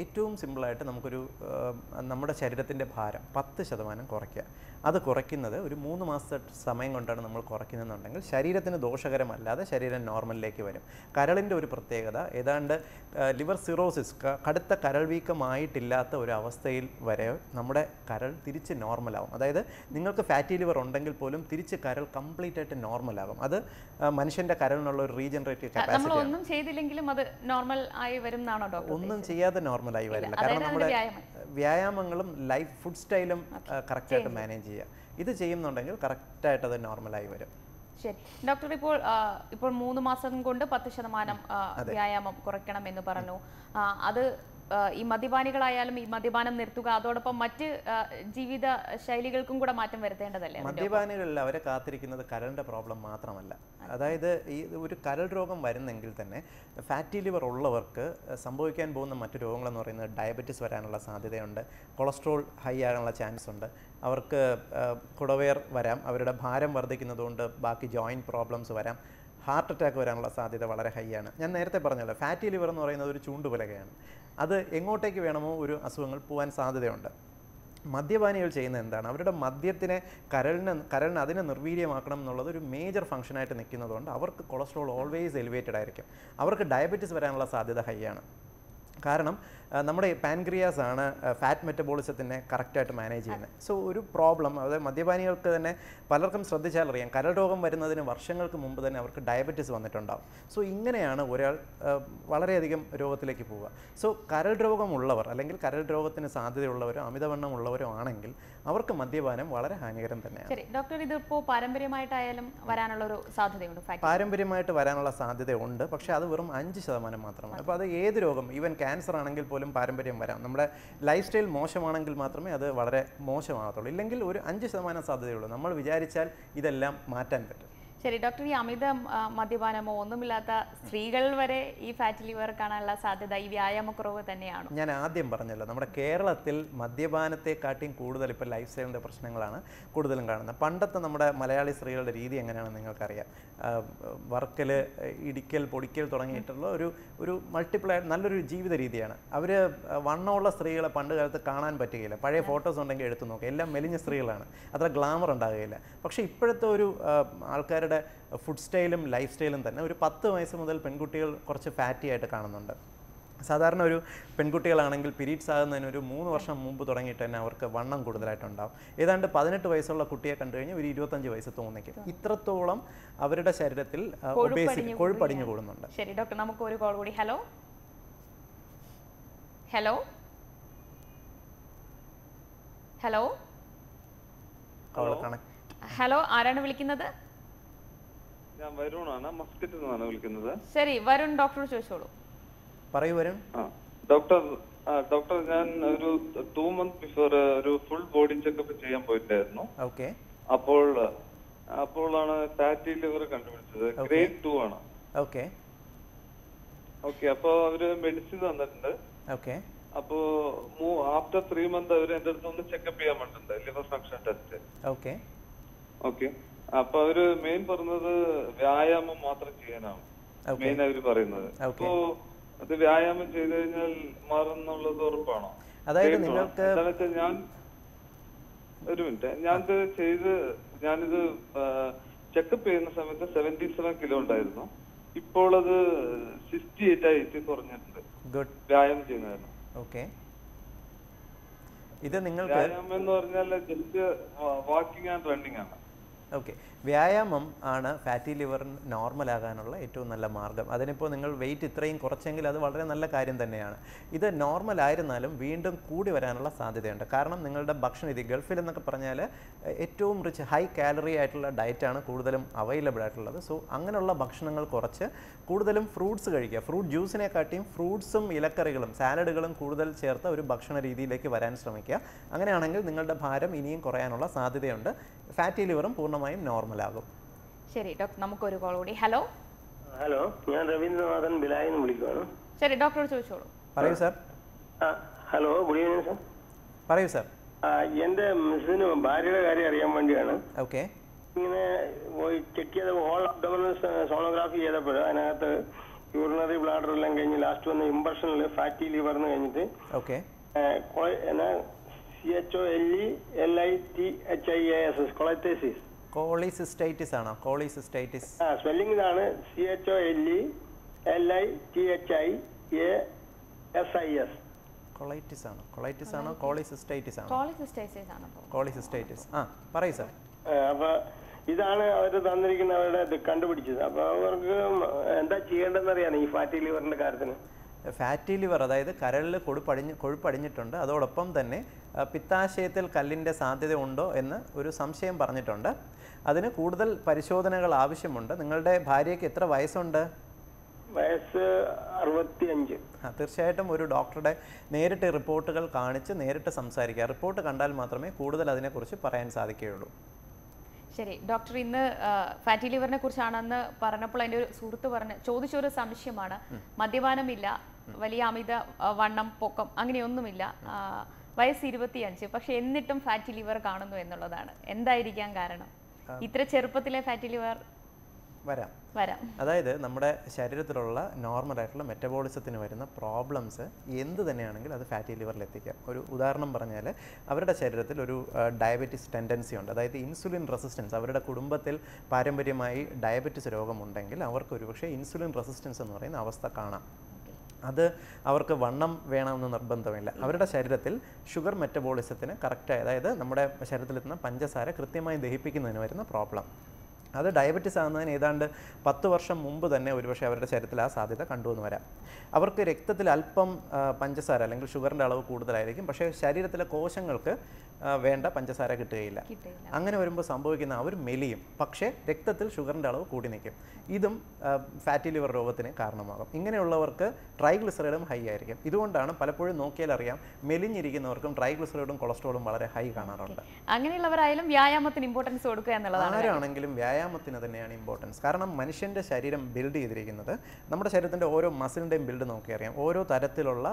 ഏറ്റവും സിമ്പിളായിട്ട് നമുക്കൊരു നമ്മുടെ ശരീരത്തിന്റെ ഭാരം പത്ത് ശതമാനം കുറയ്ക്കുക. അത് കുറയ്ക്കുന്നത് ഒരു മൂന്ന് മാസത്തെ സമയം കൊണ്ടാണ് നമ്മൾ കുറയ്ക്കുന്നതെന്നുണ്ടെങ്കിൽ ശരീരത്തിന് ദോഷകരമല്ലാതെ ശരീരം നോർമലിലേക്ക് വരും. കരളിന്റെ ഒരു പ്രത്യേകത ഏതാണ്ട് ലിവർ സിറോസിസ് കടുത്ത കരൾ വീക്കമായിട്ടില്ലാത്ത ഒരു അവസ്ഥയിൽ വരെ നമ്മുടെ കരൾ തിരിച്ച് നോർമലാവും. അതായത് നിങ്ങൾക്ക് ഫാറ്റി ലിവർ ഉണ്ടെങ്കിൽ പോലും തിരിച്ച് കരൾ കംപ്ലീറ്റ് ആയിട്ട് നോർമലാകും. അത് മനുഷ്യന്റെ കരളിനുള്ള ഒരു റീജനറേറ്റീവ് കപ്പാസിറ്റി ഒന്നും ചെയ്തില്ലെങ്കിലും അത് നോർമൽ ആയി വരും ഒന്നും ചെയ്യാതെ നോർമലായി വരില്ല. കാരണം നമ്മുടെ വ്യായാമങ്ങളും ലൈഫ് ഫുഡ് സ്റ്റൈലും കറക്റ്റായിട്ട് മാനേജ് ചെയ്യുക. ഇത് ചെയ്യുന്നുണ്ടെങ്കിൽ കറക്റ്റായിട്ട് അത് നോർമലായി വരും. ശരി. ഡോക്ടർ ഇപ്പോൾ ഇപ്പോൾ മൂന്ന് മാസം കൊണ്ട് പത്ത് ശതമാനം വ്യായാമം കുറയ്ക്കണം എന്ന് പറഞ്ഞു. അത് ഈ മദ്യപാനികളായാലും ഈ മദ്യപാനം നിർത്തുക അതോടൊപ്പം മറ്റ് ജീവിത ശൈലികൾക്കും കൂടെ മാറ്റം വരുത്തേണ്ടതല്ലേ മദ്യപാനികളിൽ അവരെ കാത്തിരിക്കുന്നത് കരളിന്റെ പ്രോബ്ലം മാത്രമല്ല. അതായത് ഈ ഒരു കരൾ രോഗം വരുന്നെങ്കിൽ തന്നെ ഫാറ്റി ലിവർ ഉള്ളവർക്ക് സംഭവിക്കാൻ പോകുന്ന മറ്റു രോഗങ്ങളെന്ന് പറയുന്നത് ഡയബറ്റിസ് വരാനുള്ള സാധ്യതയുണ്ട്. കൊളസ്ട്രോൾ ഹൈ ആകാനുള്ള ചാൻസ് ഉണ്ട് അവർക്ക് കുടവയർ വരാം. അവരുടെ ഭാരം വർദ്ധിക്കുന്നതുകൊണ്ട് ബാക്കി ജോയിന്റ് പ്രോബ്ലംസ് വരാം. ഹാർട്ട് അറ്റാക്ക് വരാനുള്ള സാധ്യത വളരെ ഹൈ ആണ് ഞാൻ നേരത്തെ പറഞ്ഞല്ലോ ഫാറ്റി ലിവർ എന്ന് പറയുന്നത് ഒരു ചൂണ്ടുപലകയാണ്. അത് എങ്ങോട്ടേക്ക് വേണമോ ഒരു അസുഖങ്ങൾ പോകാൻ സാധ്യതയുണ്ട്. മദ്യപാനികൾ ചെയ്യുന്ന എന്താണ്? അവരുടെ മദ്യത്തിനെ കരളിനെ കരളിന് അതിനെ നിർവീര്യമാക്കണം എന്നുള്ളത് ഒരു മേജർ ഫംഗ്ഷനായിട്ട് നിൽക്കുന്നതുകൊണ്ട് അവർക്ക് കൊളസ്ട്രോൾ ഓൾവേസ് എലിവേറ്റഡ് ആയിരിക്കും. അവർക്ക് ഡയബറ്റിസ് വരാനുള്ള സാധ്യത ഹൈ ആണ് കാരണം നമ്മുടെ പാൻക്രിയാസ് ആണ് ഫാറ്റ് മെറ്റബോളിസത്തിനെ കറക്റ്റായിട്ട് മാനേജ് ചെയ്യുന്നത്. സോ ഒരു പ്രോബ്ലം അതായത് മദ്യപാനികൾക്ക് തന്നെ പലർക്കും ശ്രദ്ധിച്ചാൽ അറിയാം കരൾ രോഗം വരുന്നതിന് വർഷങ്ങൾക്ക് മുമ്പ് തന്നെ അവർക്ക് ഡയബറ്റീസ് വന്നിട്ടുണ്ടാവും. സോ ഇങ്ങനെയാണ് ഒരാൾ വളരെയധികം രോഗത്തിലേക്ക് പോവുക. സോ കരൾ രോഗമുള്ളവർ അല്ലെങ്കിൽ കരൾ രോഗത്തിന് സാധ്യതയുള്ളവരോ അമിതവണ്ണം ഉള്ളവരോ ആണെങ്കിൽ അവർക്ക് മദ്യപാനം വളരെ ഹാനികരം തന്നെയാണ്. ശരി ഡോക്ടർ ഇതിപ്പോൾ പാരമ്പര്യമായിട്ടായാലും വരാനുള്ള ഒരു സാധ്യതയുണ്ട് പാരമ്പര്യമായിട്ട് വരാനുള്ള സാധ്യതയുണ്ട് പക്ഷേ അത് വെറും അഞ്ച് ശതമാനം മാത്രമാണ്. അപ്പോൾ അത് ഏത് രോഗം ഈവൻ ക്യാൻസർ ആണെങ്കിൽ പോലും പാരമ്പര്യം വരാം. നമ്മുടെ ലൈഫ് സ്റ്റൈൽ മോശമാണെങ്കിൽ മാത്രമേ അത് വളരെ മോശമാകത്തുള്ളൂ. ഇല്ലെങ്കിൽ ഒരു അഞ്ച് ശതമാനം സാധ്യതയുള്ളൂ. നമ്മൾ വിചാരിച്ചാൽ ഇതെല്ലാം മാറ്റാൻ പറ്റും. ശരി ഡോക്ടർ ഈ അമിത മദ്യപാനമോ ഒന്നുമില്ലാത്ത സ്ത്രീകൾ വരെ ഈ ഫാറ്റ് ലിവർ കാണാനുള്ള സാധ്യത ഈ വ്യായാമക്കുറവ് തന്നെയാണ്? ഞാൻ ആദ്യം പറഞ്ഞല്ലോ നമ്മുടെ കേരളത്തിൽ മദ്യപാനത്തെക്കാട്ടിയും കൂടുതൽ ഇപ്പോൾ ലൈഫ് സ്റ്റൈലിന്റെ പ്രശ്നങ്ങളാണ് കൂടുതലും കാണുന്നത്. പണ്ടത്തെ നമ്മുടെ മലയാളി സ്ത്രീകളുടെ രീതി എങ്ങനെയാണെന്ന് നിങ്ങൾക്കറിയാം. വർക്കൽ ഇടിക്കൽ പൊടിക്കൽ തുടങ്ങിയിട്ടുള്ള ഒരു ഒരു മൾട്ടിപ്ലൈ നല്ലൊരു ജീവിത രീതിയാണ്. അവർ വണ്ണമുള്ള സ്ത്രീകളെ പണ്ട് കാലത്ത് കാണാൻ പറ്റുകയില്ല. പഴയ ഫോട്ടോസ് ഉണ്ടെങ്കിൽ എടുത്തു നോക്കുക. എല്ലാം മെലിഞ്ഞ സ്ത്രീകളാണ്. അത്ര ഗ്ലാമർ ഉണ്ടാകുകയില്ല. പക്ഷേ ഇപ്പോഴത്തെ ഒരു ആ, ആൾക്കാരുടെ ഫുഡ് സ്റ്റൈലും ലൈഫ് സ്റ്റൈലും തന്നെ ഒരു പത്ത് വയസ്സ് മുതൽ പെൺകുട്ടികൾ കുറച്ച് ഫാറ്റി ആയിട്ട് കാണുന്നുണ്ട്. സാധാരണ ഒരു പെൺകുട്ടികളാണെങ്കിൽ പീരീഡ്സ് ആകുന്നതിന് ഒരു മൂന്ന് വർഷം മുമ്പ് തുടങ്ങിയിട്ട് തന്നെ അവർക്ക് വണ്ണം കൂടുതലായിട്ടുണ്ടാവും. ഏതാണ്ട് പതിനെട്ട് വയസ്സുള്ള കുട്ടിയെ കണ്ടു കഴിഞ്ഞാൽ ഒരു ഇരുപത്തഞ്ച് വയസ്സ് തോന്നിക്കും. ഇത്രത്തോളം അവരുടെ ശരീരത്തിൽ കൊഴുപ്പടിഞ്ഞു കൂടുന്നുണ്ട്. ശരി ഡോക്ടർ നമുക്ക് ഒരു കോൾ കൂടി. ഹലോ? ഹലോ? ഹലോ? ഹലോ ആരാണ് വിളിക്കുന്നത്? ഞാൻ വരുണാണ് മസ്കറ്റിൽ നിന്നാണ് വിളിക്കുന്നത്. ശരി വരുൺ ഡോക്ടർ ചോദിച്ചോളൂ. പറയൂ വരുൺ. ഡോക്ടർ ഡോക്ടർ ഞാൻ ഒരു ടു മന്ത് ബിഫോർ ഒരു ഫുൾ ബോഡി ചെക്കപ്പ് ചെയ്യാൻ പോയിട്ടായിരുന്നു. ഓക്കെ. അപ്പോൾ അപ്പോഴാണ് ഫാറ്റി ലിവർ കണ്ടുപിടിച്ചത്. ഗ്രേഡ് ടു ആണ്. ഓക്കെ. ഓക്കെ അപ്പോ അവർ മെഡിസിൻ തന്നിട്ടുണ്ട്. ഓക്കെ. അപ്പോ ആഫ്റ്റർ ത്രീ മന്ത് അവർ എന്റെ അടുത്ത് ഒന്ന് ചെക്കപ്പ് ചെയ്യാൻ പറ്റുന്നുണ്ട് liver function test okay. Okay. അപ്പൊ അവർ മെയിൻ പറഞ്ഞത് വ്യായാമം മാത്രം ചെയ്യാനാണ്. മെയിൻ അവർ പറയുന്നത്. അപ്പോ അത് വ്യായാമം ചെയ്തു കഴിഞ്ഞാൽ മാറുന്നുള്ളത് ഉറപ്പാണോ? അതായത് നിങ്ങൾക്ക് ഞാൻ ഒരു മിനിറ്റ്. ഞാനിത് ചെയ്ത് ഞാനിത് ചെക്കപ്പ് ചെയ്യുന്ന സമയത്ത് സെവന്റി സെവൻ കിലോ ഉണ്ടായിരുന്നു. ഇപ്പോൾ അത് സിക്സ്റ്റി എയ്റ്റ് ആയിട്ട് കുറഞ്ഞിട്ടുണ്ട്. വ്യായാമം ചെയ്യുന്നതായിരുന്നു ഓക്കെ ഇത് നിങ്ങൾക്ക് വ്യായാമം എന്ന് പറഞ്ഞാൽ ജസ്റ്റ് വാക്കിംഗ് ആൻഡ് റണ്ണിങ് ആണ്. ഓക്കെ വ്യായാമം ആണ് ഫാറ്റി ലിവർ നോർമൽ ആകാനുള്ള ഏറ്റവും നല്ല മാർഗം. അതിനിപ്പോൾ നിങ്ങൾ വെയിറ്റ് ഇത്രയും കുറച്ചെങ്കിൽ അത് വളരെ നല്ല കാര്യം തന്നെയാണ്. ഇത് നോർമൽ ആയിരുന്നാലും വീണ്ടും കൂടി വരാനുള്ള സാധ്യതയുണ്ട്. കാരണം നിങ്ങളുടെ ഭക്ഷണ രീതി ഗൾഫിൽ എന്നൊക്കെ പറഞ്ഞാൽ ഏറ്റവും റിച്ച് ഹൈ കാലറി ആയിട്ടുള്ള ഡയറ്റാണ് കൂടുതലും അവൈലബിൾ ആയിട്ടുള്ളത്. സോ അങ്ങനെയുള്ള ഭക്ഷണങ്ങൾ കുറച്ച് കൂടുതലും ഫ്രൂട്ട്സ് കഴിക്കുക. ഫ്രൂട്ട് ജ്യൂസിനെക്കാട്ടിയും ഫ്രൂട്ട്സും ഇലക്കറികളും സാലഡുകളും കൂടുതൽ ചേർത്ത ഒരു ഭക്ഷണ രീതിയിലേക്ക് വരാൻ ശ്രമിക്കുക. അങ്ങനെയാണെങ്കിൽ നിങ്ങളുടെ ഭാരം ഇനിയും കുറയാനുള്ള സാധ്യതയുണ്ട്. ഫാറ്റി ലിവറും പൂർണമായും നോർമൽ ആകും. ശരി ഡോക്ടർ നമുക്കൊരു കോൾ കൂടി. ഹലോ ഹലോ ഞാൻ രവീന്ദ്രനാഥൻ ബിലായി വിളിക്കുകയാണ് ശരി ഡോക്ടറോട് ചോദിച്ചോളൂ. പറയൂ sir hello good evening sir പറയൂ സാർ എന്റെ എന്റെ മിസ്സിന് ഭാര്യയുടെ കാര്യം അറിയാൻ വേണ്ടിയാണ്. ഓക്കെ ഇങ്ങനെ പോയി ചെക്ക് ചെയ്ത ഹോൾ അബ്ഡോമിനൽ സോണോഗ്രാഫി ചെയ്തപ്പോൾ അതിനകത്ത് യൂറിനറി ബ്ലാഡർ എല്ലാം കഴിഞ്ഞ് ലാസ്റ്റ് വന്ന ഇമ്പർഷനിൽ ഫാറ്റി ലിവർ എന്ന് കഴിഞ്ഞിട്ട് okay C H O L E L I T H I A S S cholelithiasis cholecystitis ആണോ? കോളിസിസ്റ്റൈറ്റിസ് ആ സ്പെല്ലിംഗ് ഇതാണ് C H O L E L I T H I A S I S colitis ആണ്? Colitis ആണോ? Cholecystitis ആണോ? Cholecystitis ആണ് അപ്പോൾ. Cholecystitis ആ പറയൂ സാർ. അപ്പൊ ഇതാണ് അവർ തന്നിരിക്കുന്ന അവരുടെ ഇത് കണ്ടുപിടിച്ചത്. അപ്പൊ അവർക്ക് എന്താ ചെയ്യേണ്ടതെന്ന് അറിയാൻ ഈ ഫാറ്റി ലിവറിന്റെ കാര്യത്തിന്? ഫാറ്റി ലിവർ അതായത് കരളിൽ കൊഴുപ്പടിഞ്ഞ് കൊഴുപ്പടിഞ്ഞിട്ടുണ്ട്. അതോടൊപ്പം തന്നെ പിത്താശയത്തിൽ കല്ലിന്റെ സാധ്യത ഉണ്ടോ എന്ന് ഒരു സംശയം പറഞ്ഞിട്ടുണ്ട്. അതിന് കൂടുതൽ പരിശോധനകൾ ആവശ്യമുണ്ട്. നിങ്ങളുടെ ഭാര്യയ്ക്ക് എത്ര വയസ്സുണ്ട്? വയസ്സ് അറുപത്തി അഞ്ച് ആ, തീർച്ചയായിട്ടും ഒരു ഡോക്ടറുടെ നേരിട്ട് റിപ്പോർട്ടുകൾ കാണിച്ച് നേരിട്ട് സംസാരിക്കുക. റിപ്പോർട്ട് കണ്ടാൽ മാത്രമേ കൂടുതൽ അതിനെക്കുറിച്ച് പറയാൻ സാധിക്കുകയുള്ളൂ. ശരി. ഡോക്ടർ ഇന്ന് ഫാറ്റി ലിവറിനെ കുറിച്ചാണെന്ന് പറഞ്ഞപ്പോൾ എന്റെ ഒരു സുഹൃത്ത് പറഞ്ഞ ചോദിച്ചൊരു സംശയമാണ്. മദ്യപാനമില്ല വലിയ അമിത വണ്ണം പൊക്കം അങ്ങനെയൊന്നുമില്ല. വയസ്സ് ഇരുപത്തിയഞ്ച്. പക്ഷെ എന്നിട്ടും ഫാറ്റി ലിവർ കാണുന്നു എന്നുള്ളതാണ്. എന്തായിരിക്കാം കാരണം? ഇത്ര ചെറുപ്പത്തിലെ ഫാറ്റി ലിവർ വരാം. വരാം. അതായത് നമ്മുടെ ശരീരത്തിലുള്ള നോർമൽ ആയിട്ടുള്ള മെറ്റബോളിസത്തിന് വരുന്ന പ്രോബ്ലംസ് എന്ത് തന്നെയാണെങ്കിലും അത് ഫാറ്റി ലിവറിൽ എത്തിക്കാം. ഒരു ഉദാഹരണം പറഞ്ഞാൽ അവരുടെ ശരീരത്തിൽ ഒരു ഡയബറ്റിസ് ടെൻഡൻസി ഉണ്ട്. അതായത് ഇൻസുലിൻ റെസിസ്റ്റൻസ് അവരുടെ കുടുംബത്തിൽ പാരമ്പര്യമായി ഡയബറ്റിസ് രോഗമുണ്ടെങ്കിൽ അവർക്ക് ഒരുപക്ഷെ ഇൻസുലിൻ റെസിസ്റ്റൻസ് എന്ന് പറയുന്ന അവസ്ഥ കാണാം. അത് അവർക്ക് വണ്ണം വേണമെന്ന് നിർബന്ധമില്ല. അവരുടെ ശരീരത്തിൽ ഷുഗർ മെറ്റബോളിസത്തിന് കറക്റ്റായി അതായത് നമ്മുടെ ശരീരത്തിലെത്തുന്ന പഞ്ചസാര കൃത്യമായി ദഹിപ്പിക്കുന്നതിന് വരുന്ന പ്രോബ്ലം. അത് ഡയബറ്റിസ് ആകുന്നതിന് ഏതാണ്ട് പത്ത് വർഷം മുമ്പ് തന്നെ ഒരുപക്ഷെ അവരുടെ ശരീരത്തിൽ ആ സാധ്യത കണ്ടുവന്ന് വരാം. അവർക്ക് രക്തത്തിൽ അല്പം പഞ്ചസാര അല്ലെങ്കിൽ ഷുഗറിന്റെ അളവ് കൂടുതലായിരിക്കും. പക്ഷേ ശരീരത്തിലെ കോശങ്ങൾക്ക് വേണ്ട പഞ്ചസാര കിട്ടുകയില്ല. അങ്ങനെ വരുമ്പോൾ സംഭവിക്കുന്ന അവർ മെലിയും പക്ഷേ രക്തത്തിൽ ഷുഗറിന്റെ അളവ് കൂടി നിൽക്കും. ഇതും ഫാറ്റി ലിവർ രോഗത്തിന് കാരണമാകും. ഇങ്ങനെയുള്ളവർക്ക് ട്രൈഗ്ലിസറൈഡും ഹൈ ആയിരിക്കും. ഇതുകൊണ്ടാണ് പലപ്പോഴും നോക്കിയാൽ അറിയാം മെലിഞ്ഞിരിക്കുന്നവർക്കും ട്രൈഗ്ലിസറൈഡും കൊളസ്ട്രോളും വളരെ ഹൈ കാണാറുണ്ട്. അങ്ങനെയുള്ളവരായാലും വ്യായാമത്തിന് ഇമ്പോർട്ടൻസ് കൊടുക്കുക എന്നുള്ളതാണ് ആരാണെങ്കിലും വ്യായാമത്തിന് തന്നെയാണ് ഇമ്പോർട്ടൻസ് കാരണം മനുഷ്യന്റെ ശരീരം ബിൽഡ് ചെയ്തിരിക്കുന്നത് നമ്മുടെ ശരീരത്തിന്റെ ഓരോ മസിലിന്റെയും ബിൽഡ് നോക്കിയറിയാം ഓരോ തരത്തിലുള്ള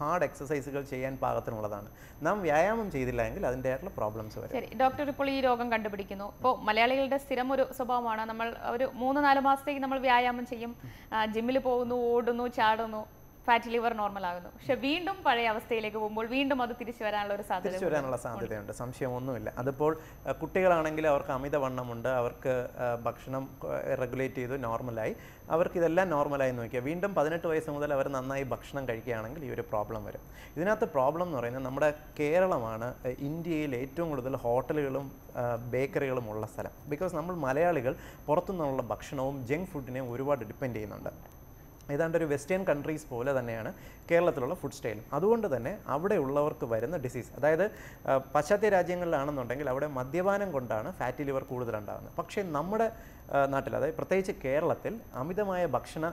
ഹാർഡ് എക്സസൈസുകൾ ചെയ്യാൻ പാകത്തിനുള്ളതാണ്. നാം വ്യായാമം ചെയ്തില്ല എങ്കിൽ അതിന്റെതായിട്ടുള്ള പ്രോബ്ലംസ് വരും. ശരി ഡോക്ടർ ഇപ്പോൾ ഈ രോഗം കണ്ടുപിടിക്കുന്നു. ഇപ്പോൾ മലയാളികളുടെ സ്ഥിരം ഒരു സ്വഭാവമാണ് നമ്മൾ ഒരു മൂന്ന് നാല് മാസത്തേക്ക് നമ്മൾ വ്യായാമം ചെയ്യും. ജിമ്മിൽ പോകുന്നു ഓടുന്നു ചാടുന്നു. ഫാറ്റി ലിവർ നോർമൽ ആകുന്നു. പക്ഷെ വീണ്ടും പഴയ അവസ്ഥയിലേക്ക് പോകുമ്പോൾ വീണ്ടും അത് തിരിച്ചു വരാനുള്ള ഒരു സാധ്യത തിരിച്ചു വരാനുള്ള സാധ്യതയുണ്ട്. സംശയമൊന്നുമില്ല. അതിപ്പോൾ കുട്ടികളാണെങ്കിൽ അവർക്ക് അമിതവണ്ണമുണ്ട്. അവർക്ക് ഭക്ഷണം റെഗുലേറ്റ് ചെയ്തു നോർമലായി അവർക്ക് ഇതെല്ലാം നോർമലായി നോക്കിയാൽ വീണ്ടും പതിനെട്ട് വയസ്സ് മുതൽ അവർ നന്നായി ഭക്ഷണം കഴിക്കുകയാണെങ്കിൽ ഈ ഒരു പ്രോബ്ലം വരും. ഇതിനകത്ത് പ്രോബ്ലം എന്ന് പറയുന്നത് നമ്മുടെ കേരളമാണ് ഇന്ത്യയിൽ ഏറ്റവും കൂടുതൽ ഹോട്ടലുകളും ബേക്കറികളും ഉള്ള സ്ഥലം. ബിക്കോസ് നമ്മൾ മലയാളികൾ പുറത്തുനിന്നുള്ള ഭക്ഷണവും ജങ്ക് ഫുഡിനെയും ഒരുപാട് ഡിപ്പെൻഡ് ചെയ്യുന്നുണ്ട്. ഏതാണ്ട് ഒരു വെസ്റ്റേൺ കൺട്രീസ് പോലെ തന്നെയാണ് കേരളത്തിലുള്ള ഫുഡ് സ്റ്റൈലും അതുകൊണ്ട് തന്നെ അവിടെ ഉള്ളവർക്ക് വരുന്ന ഡിസീസ് അതായത് പാശ്ചാത്യ രാജ്യങ്ങളിലാണെന്നുണ്ടെങ്കിൽ അവിടെ മദ്യപാനം കൊണ്ടാണ് ഫാറ്റി ലിവർ കൂടുതലുണ്ടാകുന്നത്. പക്ഷേ നമ്മുടെ നാട്ടിൽ. അതായത് പ്രത്യേകിച്ച് കേരളത്തിൽ അമിതമായ ഭക്ഷണ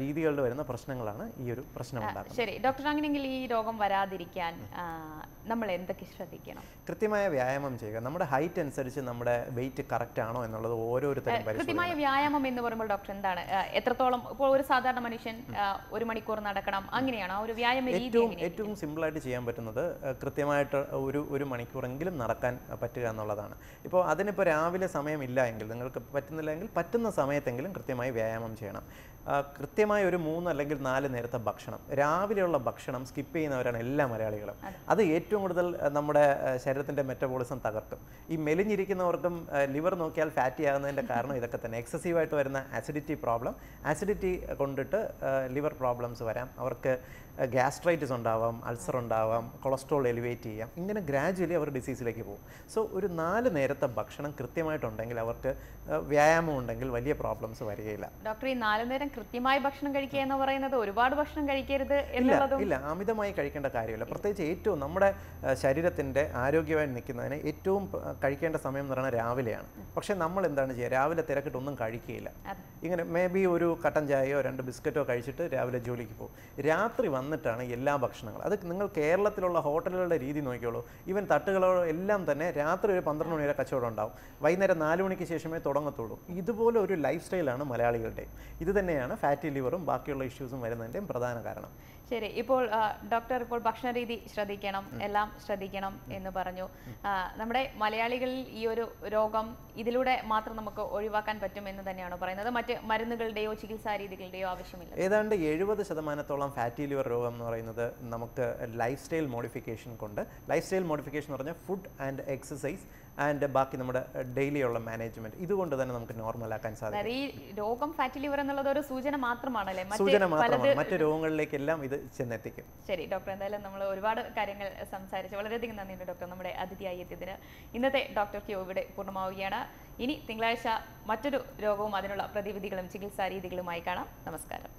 രീതികളിൽ വരുന്ന പ്രശ്നങ്ങളാണ് ഈ ഒരു പ്രശ്നം ഉണ്ടാക്കുന്നത്. ശരി. ഡോക്ടർ അങ്ങനെയെങ്കിൽ ഈ രോഗം വരാതിരിക്കാൻ നമ്മൾ എന്തൊക്കെ ശ്രദ്ധിക്കണം? കൃത്യമായ വ്യായാമം ചെയ്യുക. നമ്മുടെ ഹൈറ്റ് അനുസരിച്ച് നമ്മുടെ വെയിറ്റ് കറക്റ്റ് ആണോ എന്നുള്ളത് ഓരോരുത്തരും കൃത്യമായ വ്യായാമം എന്ന് പറയുമ്പോൾ ഡോക്ടർ എന്താണ്? എത്രത്തോളം ഇപ്പോൾ ഒരു സാധാരണ മനുഷ്യൻ ഒരു മണിക്കൂർ നടക്കണം അങ്ങനെയാണോ? ഒരു വ്യായാമ ഏറ്റവും? ഏറ്റവും സിമ്പിളായിട്ട് ചെയ്യാൻ പറ്റുന്നത് കൃത്യമായിട്ട് ഒരു ഒരു മണിക്കൂറെങ്കിലും നടക്കാൻ പറ്റുക എന്നുള്ളതാണ്. ഇപ്പോൾ അതിനിപ്പോൾ രാവിലെ സമയമില്ല എങ്കിൽ നിങ്ങൾക്ക് പറ്റുന്നില്ല എങ്കിൽ പറ്റുന്ന സമയത്തെങ്കിലും കൃത്യമായി വ്യായാമം ചെയ്യണം. കൃത്യമായ ഒരു മൂന്ന് അല്ലെങ്കിൽ നാല് നേരത്തെ ഭക്ഷണം. രാവിലെയുള്ള ഭക്ഷണം സ്കിപ്പ് ചെയ്യുന്നവരാണ് എല്ലാ മലയാളികളും. അത്. ഏറ്റവും കൂടുതൽ നമ്മുടെ ശരീരത്തിന്റെ മെറ്റബോളിസം തകർക്കും. ഈ മെലിഞ്ഞിരിക്കുന്നവർക്കും ലിവർ നോക്കിയാൽ ഫാറ്റി ആകുന്നതിന്റെ കാരണം ഇതൊക്കെ തന്നെ. എക്സസീവായിട്ട് വരുന്ന ആസിഡിറ്റി പ്രോബ്ലം ആസിഡിറ്റി കൊണ്ടിട്ട് ലിവർ പ്രോബ്ലംസ് വരാം. അവർക്ക് ഗ്യാസ്ട്രൈറ്റിസ് ഉണ്ടാവാം അൾസർ ഉണ്ടാവാം കൊളസ്ട്രോൾ എലിവേറ്റ് ചെയ്യാം ഇങ്ങനെ ഗ്രാജുവലി അവർ ഡിസീസിലേക്ക് പോകും. സോ ഒരു നാല് നേരത്തെ ഭക്ഷണം കൃത്യമായിട്ടുണ്ടെങ്കിൽ അവർക്ക് വ്യായാമം ഉണ്ടെങ്കിൽ വലിയ പ്രോബ്ലംസ് വരികയില്ല. ഡോക്ടർ ഈ നാല് നേരം കൃത്യമായി ഭക്ഷണം കഴിക്കുക എന്ന് പറയുന്നത് ഒരുപാട് ഭക്ഷണം കഴിക്കരുത് ഇല്ല ഇല്ല അമിതമായി കഴിക്കേണ്ട കാര്യമില്ല. പ്രത്യേകിച്ച് ഏറ്റവും നമ്മുടെ ശരീരത്തിന്റെ ആരോഗ്യമായി നിൽക്കുന്നതിന് ഏറ്റവും കഴിക്കേണ്ട സമയം എന്ന് പറയുന്നത് രാവിലെയാണ്. പക്ഷേ നമ്മൾ എന്താണ് ചെയ്യുക? രാവിലെ തിരക്കിട്ടൊന്നും കഴിക്കുകയില്ല. അതെ. ഇങ്ങനെ മേ ബി ഒരു കട്ടൻ ചായയോ രണ്ട് ബിസ്ക്കറ്റോ കഴിച്ചിട്ട് രാവിലെ ജോലിക്ക് പോകും. രാത്രി വന്നിട്ടാണ് എല്ലാ ഭക്ഷണങ്ങളും. അത് നിങ്ങൾ കേരളത്തിലുള്ള ഹോട്ടലുകളുടെ രീതി നോക്കിയോളൂ ഈവൻ തട്ടുകളോ എല്ലാം തന്നെ രാത്രി ഒരു പന്ത്രണ്ട് മണി വരെ കച്ചവടം ഉണ്ടാവും. വൈകുന്നേരം നാല് മണിക്ക് ശേഷമേ തുടങ്ങത്തുള്ളൂ. ഇതുപോലെ ഒരു ലൈഫ് സ്റ്റൈലാണ് മലയാളികളുടെ ഇത് തന്നെയാണ് ഫാറ്റി ലിവറും ബാക്കിയുള്ള ഇഷ്യൂസും വരുന്നതിന്റെയും പ്രധാന കാരണം. ശരി ഇപ്പോൾ ഡോക്ടർ ഇപ്പോൾ ഭക്ഷണ രീതി ശ്രദ്ധിക്കണം എല്ലാം ശ്രദ്ധിക്കണം എന്ന് പറഞ്ഞു. നമ്മുടെ മലയാളികളിൽ ഈ ഒരു രോഗം ഇതിലൂടെ മാത്രം നമുക്ക് ഒഴിവാക്കാൻ പറ്റും എന്ന് തന്നെയാണ് പറയുന്നത്? മറ്റ് മരുന്നുകളുടെയോ ചികിത്സാ രീതികളുടെയോ ആവശ്യമില്ല. ഏതാണ്ട് എഴുപത് ശതമാനത്തോളം ഫാറ്റി ലിവർ രോഗം എന്ന് പറയുന്നത് നമുക്ക് ലൈഫ് സ്റ്റൈൽ മോഡിഫിക്കേഷൻ കൊണ്ട്. ലൈഫ് സ്റ്റൈൽ മോഡിഫിക്കേഷൻ എന്ന് പറഞ്ഞാൽ ഫുഡ് ആൻഡ് എക്സസൈസ് ആൻഡ് ബാക്കി നമ്മുടെ ഡെയിലി ഉള്ള മാനേജ്മെന്റ്. ഇതുകൊണ്ട് തന്നെ നമുക്ക് നോർമൽ ആക്കാൻ സാധിക്കും ഈ രോഗം ഫാറ്റി ലിവർ എന്നുള്ളത് ഒരു സൂചന മാത്രമാണല്ലേ? സൂചന മാത്രമാണ്. മറ്റു രോഗങ്ങളിലേക്കെല്ലാം ഇത് ചെന്നെത്തിക്കും. ശരി ഡോക്ടർ. എന്തായാലും നമ്മൾ ഒരുപാട് കാര്യങ്ങൾ സംസാരിച്ചു വളരെയധികം നന്ദിയുണ്ട് ഡോക്ടർ നമ്മുടെ അതിഥിയായി എത്തിയതിന്. ഇന്നത്തെ ഡോക്ടർ ക്യൂ ഇവിടെ പൂർണമാവുകയാണ്. ഇനി തിങ്കളാഴ്ച മറ്റൊരു രോഗവും അതിനുള്ള പ്രതിവിധികളും ചികിത്സാ രീതികളുമായി കാണാം. നമസ്കാരം.